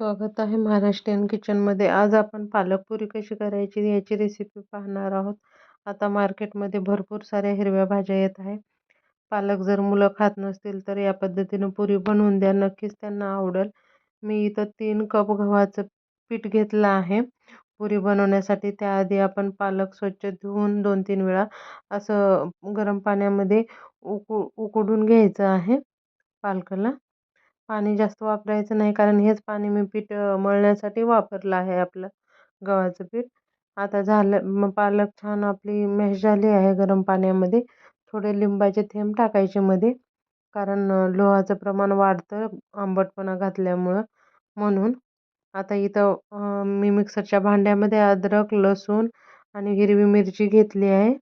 स्वागत आहे महाराष्ट्रीयन किचनमध्ये आज आपण पालकपुरी कशी करायची याची रेसिपी पाहणार आहोत. आता मार्केटमध्ये भरपूर साऱ्या हिरव्या भाज्या येत आहे पालक जर मुलं खात नसतील तर या पद्धतीनं पुरी बनवून द्या. नक्कीच त्यांना आवडेल. मी इथं तीन कप गव्हाचं पीठ घेतलं आहे. पुरी बनवण्यासाठी त्याआधी आपण पालक स्वच्छ धुवून दोन तीन वेळा असं गरम पाण्यामध्ये उकू उकडून घ्यायचं आहे. पालकाला पाणी जास्त वापरायचं नाही कारण हेच पाणी मी पीठ मळण्यासाठी वापरलं आहे आपलं गव्हाचं पीठ. आता झालं मग पालक छान आपली मॅश झाली आहे गरम पाण्यामध्ये. थोडे लिंबाचे थेंब टाकायचे मध्ये कारण लोहाचं प्रमाण वाढतं आंबटपणा घातल्यामुळं. म्हणून आता इथं मी मिक्सरच्या भांड्यामध्ये अद्रक लसूण आणि हिरवी मिरची घेतली आहे.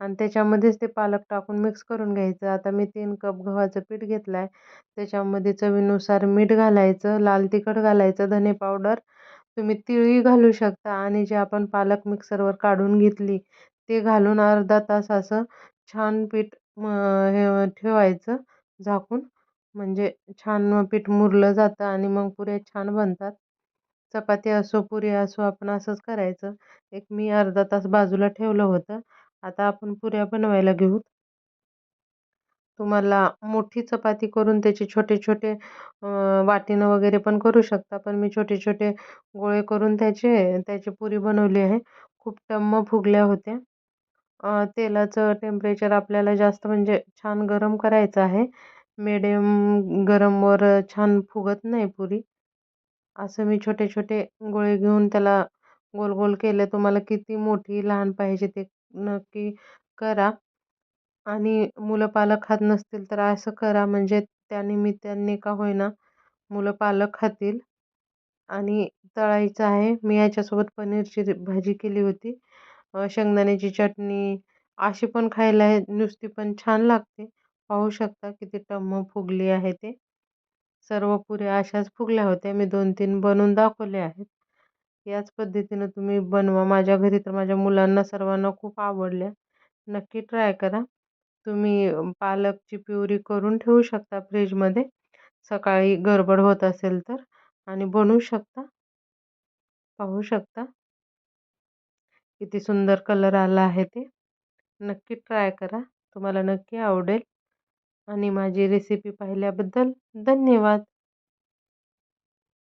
आणि त्याच्यामध्येच ते पालक टाकून मिक्स करून घ्यायचं. आता मी तीन कप गव्हाचं पीठ घेतलं आहे त्याच्यामध्ये चवीनुसार मीठ घालायचं लाल तिखट घालायचं धने पावडर. तुम्ही तिळही घालू शकता आणि जे आपण पालक मिक्सरवर काढून घेतली ते घालून अर्धा तास असं छान पीठ हे ठेवायचं झाकून. म्हणजे छान पीठ मुरलं जातं आणि मग पुऱ्या छान बनतात. चपाती असो पुरी असो आपण असंच करायचं. एक मी अर्धा तास बाजूला ठेवलं होतं. आता आपण पुऱ्या बनवायला घेऊ. तुम्हाला मोठी चपाती करून त्याचे छोटे छोटे वाटीनं वगैरे पण करू शकता. पण मी छोटे छोटे गोळे करून त्याचे त्याची पुरी बनवली आहे. खूप टम्म फुगल्या होत्या. तेलाचं टेम्परेचर आपल्याला जास्त म्हणजे छान गरम करायचं आहे. मिडियम गरमवर छान फुगत नाही पुरी. असं मी छोटे छोटे गोळे घेऊन त्याला गोल गोल केले. तुम्हाला किती मोठी लहान पाहिजे ते नक्की करा. आणि मुलं पालक खात नसतील तर असं करा म्हणजे त्यानिमित्ताने का होईना मुलं पालक खातील. आणि तळायचं आहे. मी याच्यासोबत पनीरची भाजी केली होती. शेंगदाण्याची चटणी अशी पण खायला आहे. नुसती पण छान लागते. पाहू शकता किती टम्म फुगली आहे ते. सर्व पुऱ्या अशाच फुगल्या होत्या. मी दोन तीन बनवून दाखवले आहेत. याच पद्धतीनं तुम्ही बनवा. माझ्या घरी तर माझ्या मुलांना सर्वांना खूप आवडल्या. नक्की ट्राय करा. तुम्ही पालकची प्युरी करून ठेवू शकता फ्रीजमध्ये. सकाळी गडबड होत असेल तर आणि बनवू शकता. पाहू शकता. किती सुंदर कलर आला आहे ते. नक्की ट्राय करा. तुम्हाला नक्की आवडेल. आणि माझी रेसिपी पाहिल्याबद्दल धन्यवाद.